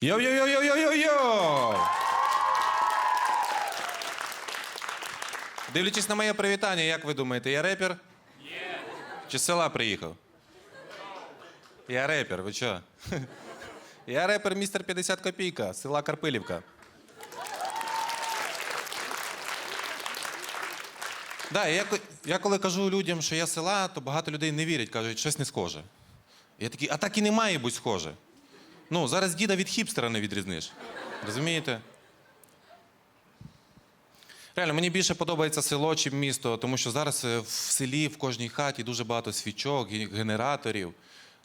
Йо-йо-йо-йо-йо-йо! Дивлячись на моє привітання, як ви думаєте, я репер? Ні. Чи з села приїхав? Я репер, ви що? Я репер містер 50 копійка, села Карпилівка. Да, я, я коли кажу людям, що я села, то багато людей не вірять, кажуть, щось не схоже. Я такий, а так і не має бути схоже. Ну, зараз діда від хіпстера не відрізниш. Розумієте? Реально, мені більше подобається село, чим місто, тому що зараз е, в селі, в кожній хаті дуже багато свічок, генераторів.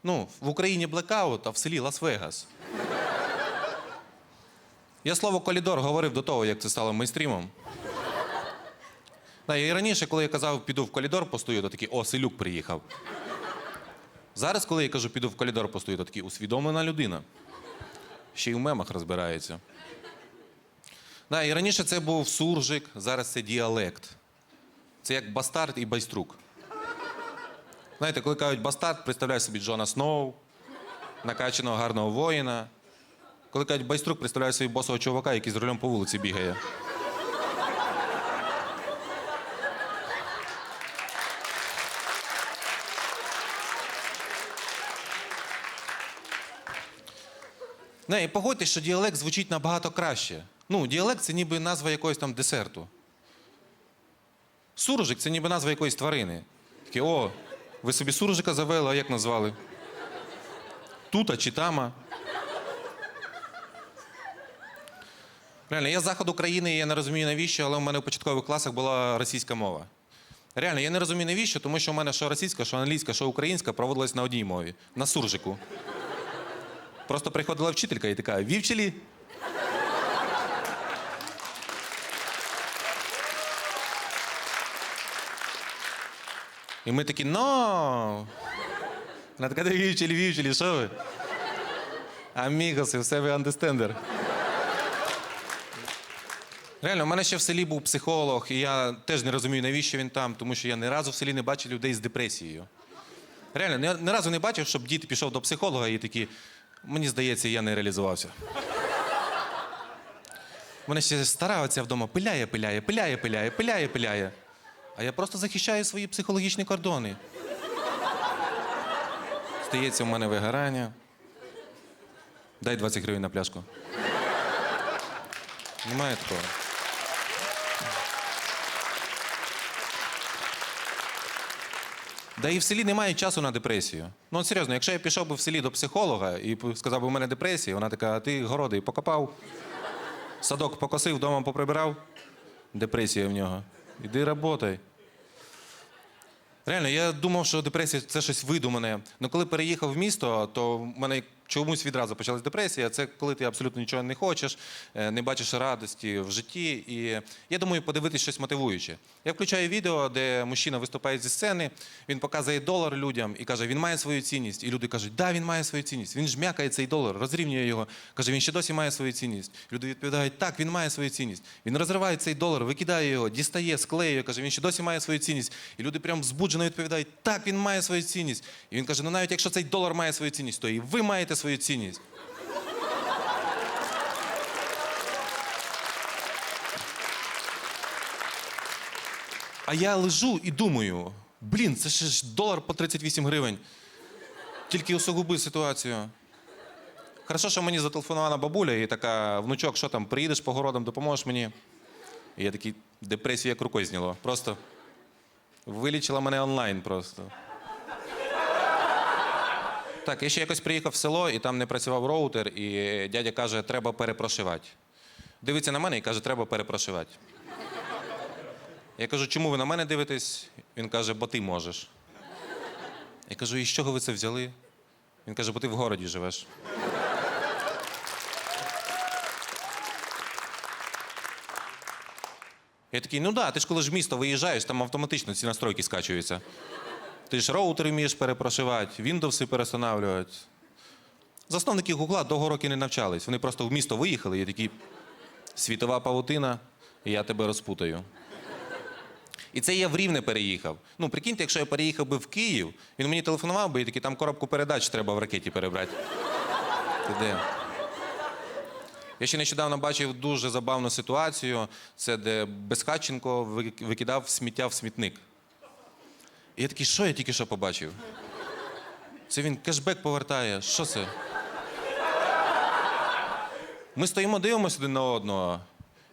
Ну, в Україні блекаут, а в селі Лас-Вегас. Я слово колідор говорив до того, як це стало мейстрімом. Да, і раніше, коли я казав, піду в коридор постою, то такий, о, селюк приїхав. Зараз, коли я кажу, піду в коридор постою, то такий усвідомлена людина. Ще й у мемах розбирається. Да, і раніше це був суржик, зараз це діалект. Це як бастард і байструк. Знаєте, коли кажуть бастард, представляй собі Джона Сноу, накачаного гарного воїна. Коли кажуть байструк, представляю собі босого чувака, який з рулем по вулиці бігає. Не, і погодьтесь, що діалект звучить набагато краще. Ну, діалект це ніби назва якогось там десерту. Суржик це ніби назва якоїсь тварини. Таке, о, ви собі суржика завели, а як назвали? Тута чи тама. Реально, я з заходу країни, я не розумію навіщо, але у мене в початкових класах була російська мова. Реально, я не розумію навіщо, тому що у мене що російська, що англійська, що українська проводилась на одній мові на суржику. Просто приходила вчителька і така: вівчили. І ми такі, но. Вона така, «Та вівчили, вівчили, що ви? Амігоси, все ви андестендер. Реально, у мене ще в селі був психолог, і я теж не розумію, навіщо він там, тому що я ні разу в селі не бачив людей з депресією. Реально, ні разу не бачив, щоб дід пішов до психолога і такі, мені здається, я не реалізувався. Мене ще стара оця вдома пиляє, пиляє, пиляє, пиляє, пиляє, пиляє. А я просто захищаю свої психологічні кордони. Стається у мене вигорання. Дай 20 гривень на пляшку. Немає такого. Да і в селі немає часу на депресію. Ну серйозно, якщо я пішов би в селі до психолога і сказав би, у мене депресія, вона така, а ти городи покопав, садок покосив, вдома поприбирав. Депресія в нього. Іди роботай. Реально, я думав, що депресія це щось видумане. Ну коли переїхав в місто, то в мене чомусь відразу почалась депресія. Це коли ти абсолютно нічого не хочеш, е, не бачиш радості в житті. І я думаю, подивитись щось мотивуюче. Я включаю відео, де мужчина виступає зі сцени, він показує долар людям і каже, він має свою цінність. І люди кажуть, да, він має свою цінність. Він жмякає цей долар, розрівнює його. Каже, він ще досі має свою цінність. Люди відповідають, так, він має свою цінність. Він розриває цей долар, викидає його, дістає, склеює, каже, він ще досі має свою цінність. І люди прям збуджено відповідають, так, він має свою цінність. І він каже, ну навіть якщо цей долар має свою цінність, то і ви маєте свою цінність. А я лежу і думаю: блін, це ще ж долар по 38 гривень. Тільки усугубив ситуацію. Хорошо, що мені зателефонувала бабуля і така, внучок, що там, приїдеш по городам, допоможеш мені. І я такий, депресію як рукою зняло. Просто вилічила мене онлайн просто. Так, я ще якось приїхав в село, і там не працював роутер, і дядя каже, треба перепрошивати. Дивиться на мене і каже, треба перепрошивати. Я кажу, чому ви на мене дивитесь? Він каже, бо ти можеш. Я кажу, і з чого ви це взяли? Він каже, бо ти в городі живеш. Я такий, ну да, ти ж коли ж в місто виїжджаєш, там автоматично ці настройки скачуються. Ти ж роутери вмієш перепрошивати, Windows перестановлювати. Засновники Гугла довго років не навчались. Вони просто в місто виїхали і такі світова павутина, і я тебе розпутаю. І це я в Рівне переїхав. Ну, прикиньте, якщо я переїхав би в Київ, він мені телефонував би і такий, там коробку передач треба в ракеті перебрати. Ти де? Я ще нещодавно бачив дуже забавну ситуацію. Це де Безхатченко викидав сміття в смітник. І я такий, що я тільки що побачив? Це він кешбек повертає. Що це? Ми стоїмо, дивимося один на одного.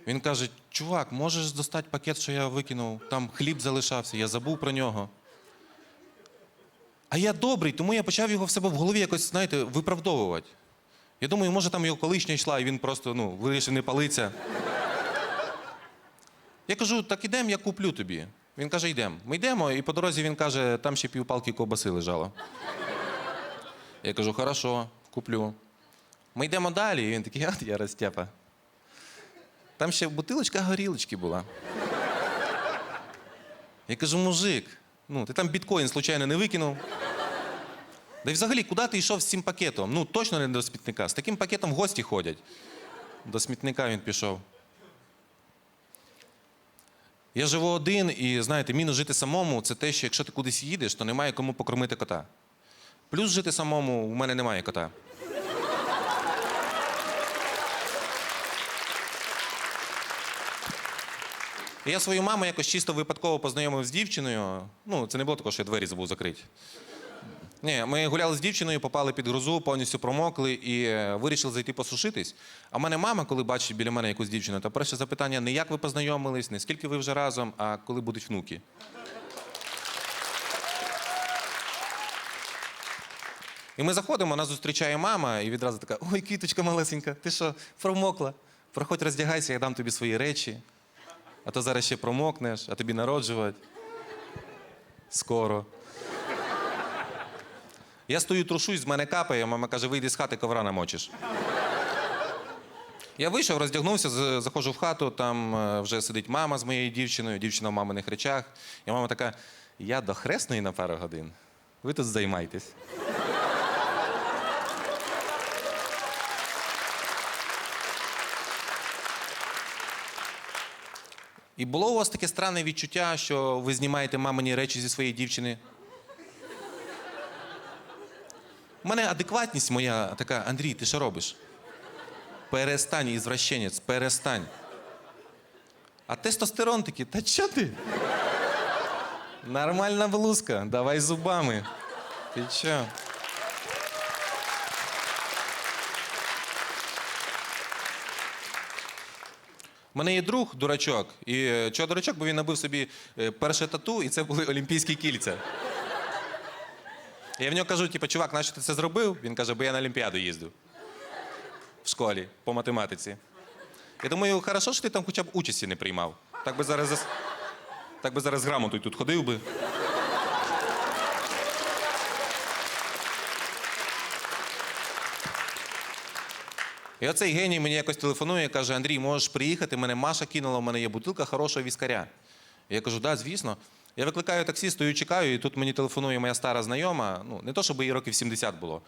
Він каже: чувак, можеш достати пакет, що я викинув? Там хліб залишався, я забув про нього. А я добрий, тому я почав його в себе в голові якось, знаєте, виправдовувати. Я думаю, може там його колишня йшла, і він просто ну, вирішив не палиться. Я кажу, так ідемо, я куплю тобі. Він каже, йдемо. Ми йдемо, і по дорозі він каже, там ще півпалки ковбаси лежало. Я кажу, хорошо, куплю. Ми йдемо далі, і він такий, от я розтяпа. Там ще бутилочка горілочки була. Я кажу, мужик, ну ти там біткоін случайно не викинув. Да й взагалі, куди ти йшов з цим пакетом? Ну, точно не до смітника. З таким пакетом гості ходять. До смітника він пішов. Я живу один, і знаєте, мінус жити самому це те, що якщо ти кудись їдеш, то немає кому покормити кота. Плюс жити самому у мене немає кота. Я свою маму якось чисто випадково познайомив з дівчиною. Ну, це не було такого, що я двері забув закрити. Ні, ми гуляли з дівчиною, попали під грозу, повністю промокли і е, вирішили зайти посушитись. А в мене мама, коли бачить біля мене якусь дівчину, то перше запитання не як ви познайомились, не скільки ви вже разом, а коли будуть внуки. І ми заходимо, нас зустрічає мама, і відразу така: ой, квіточка малесенька, ти що, промокла? Проходь, роздягайся, я дам тобі свої речі. А то зараз ще промокнеш, а тобі народжувати. Скоро. Я стою, трушусь, з мене капає, мама каже, вийди з хати, ковра намочиш. Я вийшов, роздягнувся, заходжу в хату, там е, вже сидить мама з моєю дівчиною, дівчина в маминих речах. І мама така: я до хресної на пару годин. Ви тут займайтесь. І було у вас таке странне відчуття, що ви знімаєте мамині речі зі своєї дівчини? У мене адекватність моя така, Андрій, ти що робиш? Перестань, ізвращенець, перестань. А тестостерон такий, та чо ти? Нормальна блузка, давай зубами. Ти чо? У мене є друг, дурачок. І е, чого дурачок, бо він набив собі е, перше тату, і це були олімпійські кільця. Я в нього кажу, типу, чувак, нащо ти це зробив? Він каже, бо я на Олімпіаду їздив. В школі по математиці. Я думаю, хорошо, що ти там хоча б участі не приймав. Так би зараз, зас- так би зараз грамотою тут ходив би. І оцей геній мені якось телефонує і каже: Андрій, можеш приїхати, мене Маша кинула, в мене є бутилка хорошого віскаря. Я кажу, да, звісно. Я викликаю таксі, стою, чекаю, і тут мені телефонує моя стара знайома. Ну, не то, щоб їй років 70 було.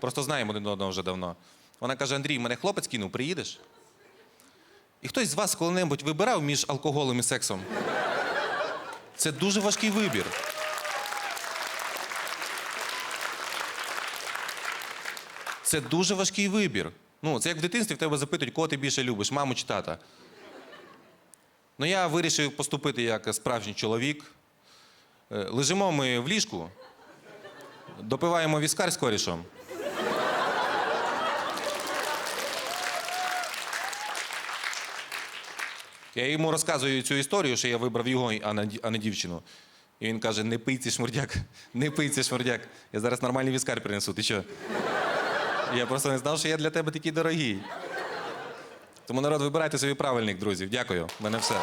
Просто знаємо один одного вже давно. Вона каже: Андрій, мене хлопець кинув, приїдеш? І хтось з вас коли-небудь вибирав між алкоголем і сексом? Це дуже важкий вибір. Це дуже важкий вибір. Ну, це як в дитинстві в тебе запитують, кого ти більше любиш, маму чи тата. Ну, я вирішив поступити як справжній чоловік. Е, Лежимо ми в ліжку, допиваємо віскар з корішем. Я йому розказую цю історію, що я вибрав його, а не дівчину. І він каже: не пий цей шмурдяк, не пий цей шмурдяк. Я зараз нормальний віскар принесу. Ти що? Я просто не знав, що я для тебе такий дорогий. Тому народ, вибирайте собі правильних друзів. Дякую. У мене все.